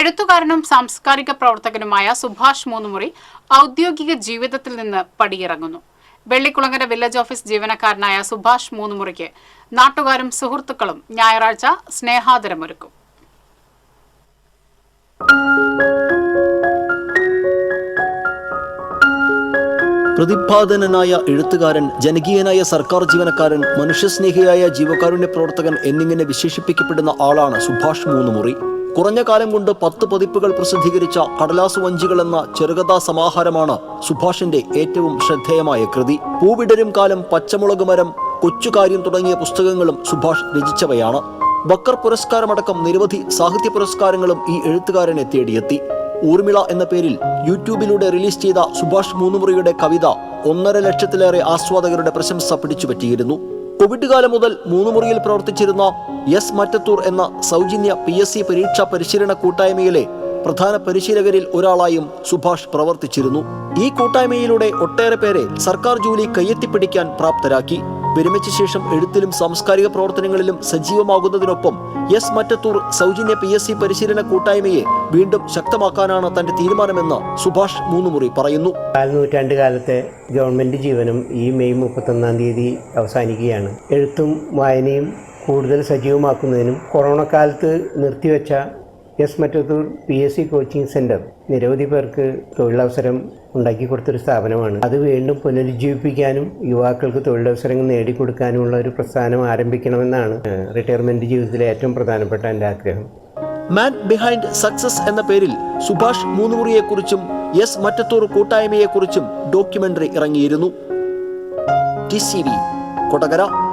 എഴുത്തുകാരനും സാംസ്കാരിക പ്രവർത്തകനുമായ സുഭാഷ് മൂന്നുമുറി ഔദ്യോഗിക ജീവിതത്തിൽ നിന്ന് പടിയിറങ്ങുന്നു. വെള്ളിക്കുളങ്ങര വില്ലേജ് ഓഫീസ് ജീവനക്കാരനായ സുഭാഷ് മൂന്നുമുറിക്ക് നാട്ടുകാരും സുഹൃത്തുക്കളും ഞായറാഴ്ച സ്നേഹാദരമൊരുക്കും. പ്രതിഭാതനായ എഴുത്തുകാരൻ ജനകീയനായ സർക്കാർ ജീവനക്കാരൻ മനുഷ്യസ്നേഹിയായ ജീവകാരുണ്യ പ്രവർത്തകൻ എന്നിങ്ങനെ വിശേഷിപ്പിക്കപ്പെടുന്ന ആളാണ് സുഭാഷ് മൂന്നുമുറി. കുറഞ്ഞ കാലം കൊണ്ട് പത്ത് പതിപ്പുകൾ പ്രസിദ്ധീകരിച്ച കടലാസു വഞ്ചികൾ എന്ന ചെറുകഥാ സമാഹാരമാണ് സുഭാഷിന്റെ ഏറ്റവും ശ്രദ്ധേയമായ കൃതി. പൂവിടരും കാലം പച്ചമുളക് മരം കൊച്ചുകാര്യം തുടങ്ങിയ പുസ്തകങ്ങളും സുഭാഷ് രചിച്ചവയാണ്. ബക്കർ പുരസ്കാരമടക്കം നിരവധി സാഹിത്യ പുരസ്കാരങ്ങളും ഈ എഴുത്തുകാരനെ തേടിയെത്തി. ഊർമിള എന്ന പേരിൽ യൂട്യൂബിലൂടെ റിലീസ് ചെയ്ത സുഭാഷ് മൂന്നുമുറിയുടെ കവിത ഒന്നര ലക്ഷത്തിലേറെ ആസ്വാദകരുടെ പ്രശംസ പിടിച്ചുപറ്റിയിരുന്നു. കോവിഡ് കാലം മുതൽ മൂന്നുമുറിയിൽ പ്രവർത്തിച്ചിരുന്ന എസ് മറ്റത്തൂർ എന്ന സൗജന്യ പി എസ് സി പരീക്ഷാ പരിശീലന കൂട്ടായ്മയിലെ പ്രധാന പരിശീലകരിൽ ഒരാളായും സുഭാഷ് പ്രവർത്തിച്ചിരുന്നു. ഈ കൂട്ടായ്മയിലൂടെ ഒട്ടേറെ പേരെ സർക്കാർ ജോലി കയ്യെത്തിപ്പിടിക്കാൻ പ്രാപ്തരാക്കി. വിരമിച്ച ശേഷം എഴുത്തിലും സാംസ്കാരിക പ്രവർത്തനങ്ങളിലും സജീവമാകുന്നതിനൊപ്പം എസ് മറ്റത്തൂർ സൗജന്യ പി എസ് സി പരിശീലന കൂട്ടായ്മയെ വീണ്ടും ശക്തമാക്കാനാണ് തന്റെ തീരുമാനമെന്ന് സുഭാഷ് മൂന്നുമുറി പറയുന്നു. കാൽനൂറ്റാണ്ട് കാലത്തെ ഗവൺമെന്റ് ജീവനം ഈ മെയ് മുപ്പത്തൊന്നാം തീയതി അവസാനിക്കുകയാണ്. എഴുത്തും വായനയും കൂടുതൽ സജീവമാക്കുന്നതിനും കൊറോണ കാലത്ത് നിർത്തിവെച്ച S Mattathur P S C coaching centre നിരവധി പേർക്ക് തൊഴിലവസരം ഉണ്ടാക്കി കൊടുത്തൊരു സ്ഥാപനമാണ്. അത് വീണ്ടും പുനരുജ്ജീവിപ്പിക്കാനും യുവാക്കൾക്ക് തൊഴിലവസരങ്ങൾ നേടിക്കൊടുക്കാനുമുള്ള ഒരു പ്രസ്ഥാനം ആരംഭിക്കണമെന്നാണ് റിട്ടയർമെന്റ് ജീവിതത്തിലെ ഏറ്റവും പ്രധാനപ്പെട്ട എന്റെ ആഗ്രഹം. മാൻ ബിഹൈൻഡ് സക്സസ് എന്ന പേരിൽ സുഭാഷ് മൂന്നുമുറിയെക്കുറിച്ചും എസ് മറ്റത്തൂർ കൂട്ടായ്മയെക്കുറിച്ചും documentary ഇറങ്ങിയിരുന്നു. T C V Kodakara.